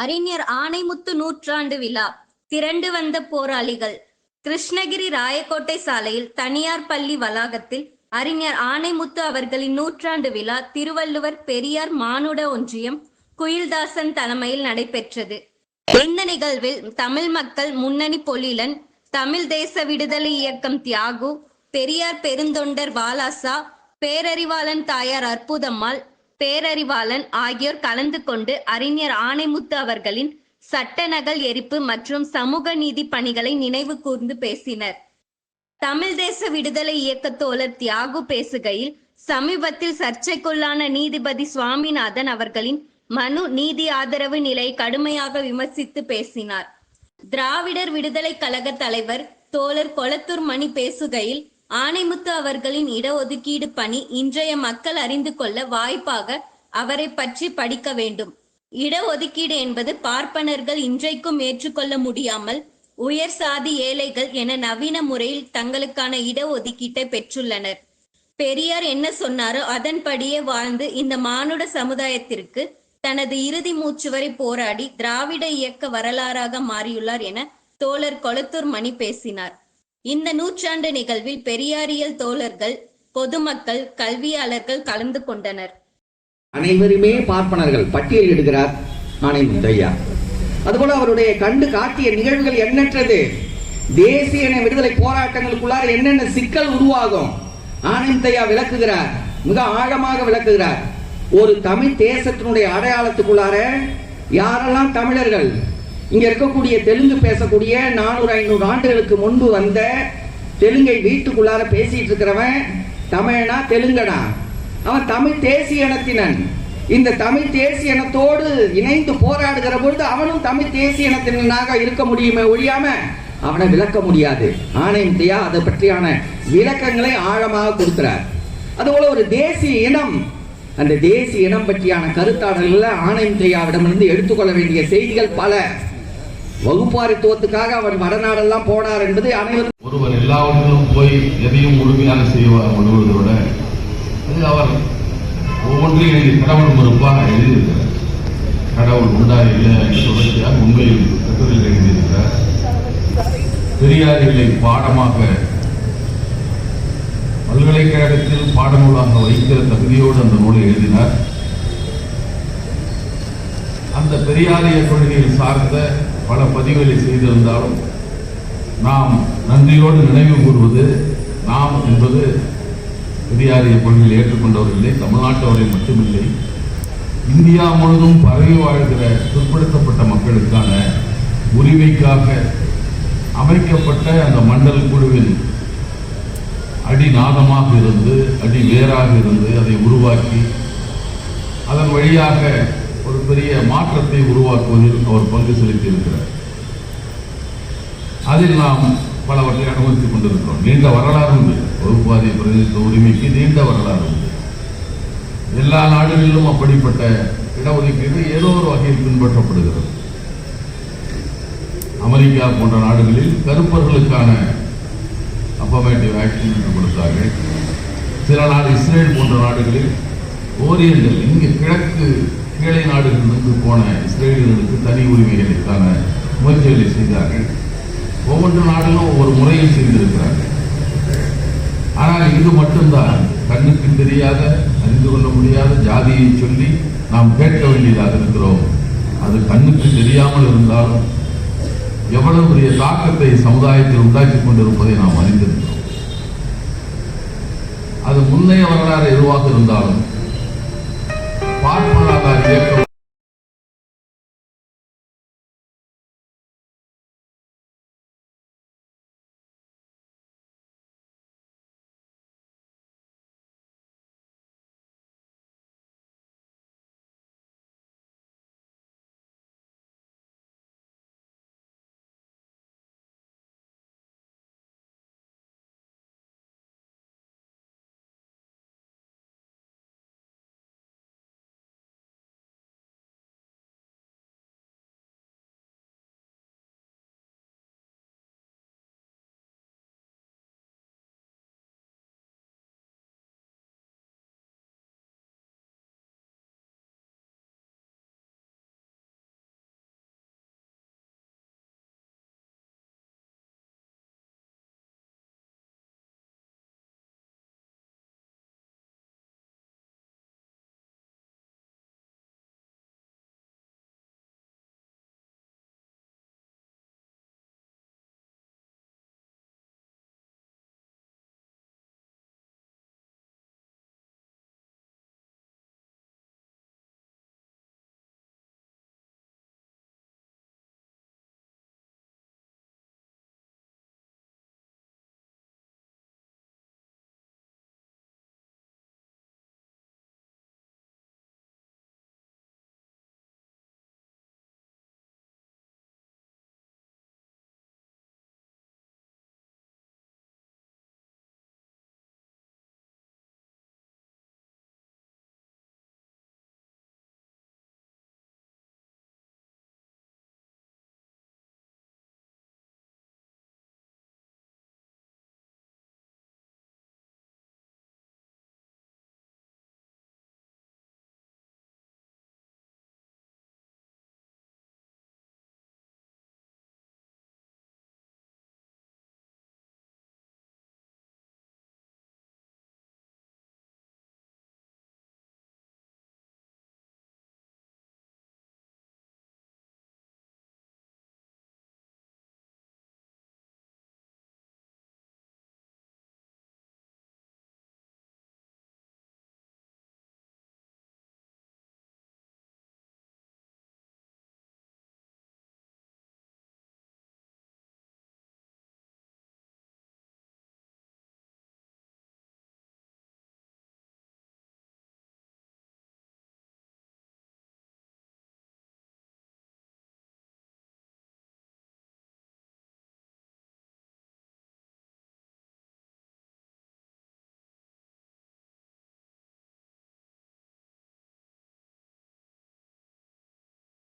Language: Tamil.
அறிஞர் ஆணைமுத்து நூற்றாண்டு விழா திரண்டு வந்த போராளிகள். கிருஷ்ணகிரி ராயக்கோட்டை சாலையில் தனியார் பள்ளி வளாகத்தில் அறிஞர் ஆணைமுத்து அவர்களின் நூற்றாண்டு விழா திருவள்ளுவர் பெரியார் மானுட ஒன்றியம் குயில்தாசன் தலைமையில் நடைபெற்றது. இந்த நிகழ்வில் தமிழ் மக்கள் முன்னணி பொலிலன் தமிழ் தேச விடுதலை இயக்கம் தியாகு பெரியார் பெருந்தொண்டர் வாலாசா பேரறிவாளன் தாயார் அற்புதம்மாள் பேரறிவாளன் ஆகியோர் கலந்து கொண்டு அறிஞர் ஆணைமுத்து அவர்களின் சட்ட நகல் எரிப்பு மற்றும் சமூக நீதி பணிகளை நினைவு கூர்ந்து பேசினர். தமிழ் தேச விடுதலை இயக்க தோழர் தியாகு பேசுகையில் சமீபத்தில் சர்ச்சைக்குள்ளான நீதிபதி சுவாமிநாதன் அவர்களின் மனு நீதி ஆதரவு நிலை கடுமையாக விமர்சித்து பேசினார். திராவிடர் விடுதலை கழக தலைவர் தோழர் கொளத்தூர் மணி பேசுகையில் ஆணைமுத்து அவர்களின் இடஒதுக்கீடு பணி இன்றைய மக்கள் அறிந்து கொள்ள வாய்ப்பாக அவரை பற்றி படிக்க வேண்டும். இடஒதுக்கீடு என்பது பார்ப்பனர்கள் இன்றைக்கும் ஏற்றுக்கொள்ள முடியாமல் உயர் சாதி ஏழைகள் என நவீன முறையில் தங்களுக்கான இடஒதுக்கீட்டை பெற்றுள்ளனர். பெரியார் என்ன சொன்னாரோ அதன்படியே வாழ்ந்து இந்த மானுட சமுதாயத்திற்கு தனது இறுதி மூச்சு வரை போராடி திராவிட இயக்க வரலாறாக மாறியுள்ளார் என தோழர் கொளத்தூர் மணி பேசினார். இந்த நூற்றாண்டு நிகழ்வில் பெரியாரியல் தோழர்கள் பொதுமக்கள் கல்வியாளர்கள் கலந்து கொண்டனர். அனைவருமே பார்ப்பனர்கள் பட்டியல் இடுகிறார் ஆணைமுத்தையா அதுபோல அவருடைய கண்டு காட்டிய நிகழ்வுகள் எண்ணற்றது. தேசிய இன விடுதலை போராட்டங்களுக்குள்ளார என்னென்ன சிக்கல் உருவாகும்? ஆனந்தையா விளக்குகிறார் மிக ஆழமாக விளக்குகிறார். ஒரு தமிழ் தேசத்தினுடைய அடையாளத்துக்குள்ளார யாரெல்லாம் தமிழர்கள் இங்கே இருக்கக்கூடிய தெலுங்கு பேசக்கூடிய நானூறு ஐநூறு ஆண்டுகளுக்கு முன்பு வந்த தெலுங்கை வீட்டுக்குள்ளார பேசிட்டு இருக்கிறவன் தமிழனா தெலுங்கனா? அவன் தமிழ் தேசிய இனத்தினன். இந்த தமிழ் தேசிய இனத்தோடு இணைந்து போராடுகிற பொழுது அவனும் தமிழ் தேசிய இனத்தினனாக இருக்க முடியுமே ஒழியாம அவனை விளக்க முடியாது. ஆணையத்தையா அதை பற்றியான விளக்கங்களை ஆழமாக கொடுக்கிறார். அதுபோல ஒரு தேசிய இனம் அந்த தேசிய இனம் பற்றியான கருத்தாடல்கள் ஆணையத்தையாவிடமிருந்து எடுத்துக்கொள்ள வேண்டிய செய்திகள் பல. வகுப்பாரித்துவத்துக்காக அவர் வடநாடெல்லாம் போனார் என்பது அனைவரும் ஒருவர் எல்லாவற்றிலும் போய் எதையும் முழுமையாக செய்வார் முழுவதோட அது அவர் ஒவ்வொன்றையும் எழுதி கடவுள் மறுப்பாக எழுதியிருக்கிறார். கடவுள் உண்டா இல்லை என்று தொடர்ச்சியாக உண்மையில் கட்டுரையில் எழுதியிருக்கிறார். பெரியார் இல்லை பாடமாக பல்கலைக்கழகத்தில் பாடநூலாக வைக்கிற தகுதியோடு அந்த நூலை எழுதினார். அந்த பெரியாரிய கொள்கையில் சார்ந்த பல பதிவுகளை செய்திருந்தாலும் நாம் நன்றியோடு நினைவு கூறுவது நாம் என்பது பெரியாரிய கொள்கையில் ஏற்றுக்கொண்டவர்களே தமிழ்நாட்டவரை மட்டுமில்லை. இந்தியா முழுவதும் பரவி வாழ்கிற பிற்படுத்தப்பட்ட மக்களுக்கான உரிமைக்காக அமைக்கப்பட்ட அந்த மண்டல் குழுவின் அடிநாதமாக இருந்து அடி வேராக இருந்து அதை உருவாக்கி அதன் வழியாக ஒரு பெரிய மாற்றத்தை உருவாக்குவதில் அவர் பங்கு செலுத்தி இருக்கிறார் அதில் நாம் பலவற்றை அனுபவித்துக் கொண்டிருக்கிறோம். நீண்ட வரலாறு உண்டு. வகுப்பாதி பிரதிநிதித்துவ உரிமைக்கு நீண்ட வரலாறு உண்டு. எல்லா நாடுகளிலும் அப்படிப்பட்ட இடஒதுக்கீடு ஏதோ ஒரு வகையில் பின்பற்றப்படுகிறது. அமெரிக்கா போன்ற நாடுகளில் கருப்பர்களுக்கான அப்பமேட்டிவ் ஆக்ஷன் என்று கொடுத்தார்கள். சில நாடு இஸ்ரேல் போன்ற நாடுகளில் ஓரியண்டல் இங்கு கிழக்கு கீழே நாடுகளிலிருந்து போன இஸ்ரேலியர்களுக்கு தனி உரிமைகளுக்கான முயற்சிகளை செய்தார்கள். ஒவ்வொரு நாடுகளும் ஒவ்வொரு முறையில் செய்திருக்கிறார்கள். ஆனால் இது மட்டும்தான் கண்ணுக்கு தெரியாத அறிந்து கொள்ள முடியாத ஜாதியை சொல்லி நாம் கேட்க வேண்டியதாக இருக்கிறோம். அது கண்ணுக்கு தெரியாமல் இருந்தாலும் எவ்வளவு பெரிய தாக்கத்தை சமுதாயத்தில் உண்டாக்கி கொண்டிருப்பதை நாம் அறிந்திருக்கிறோம். அது முன்னைய வரலாறு எதுவாக இருந்தாலும் பார்ப்பதாக இயக்கம்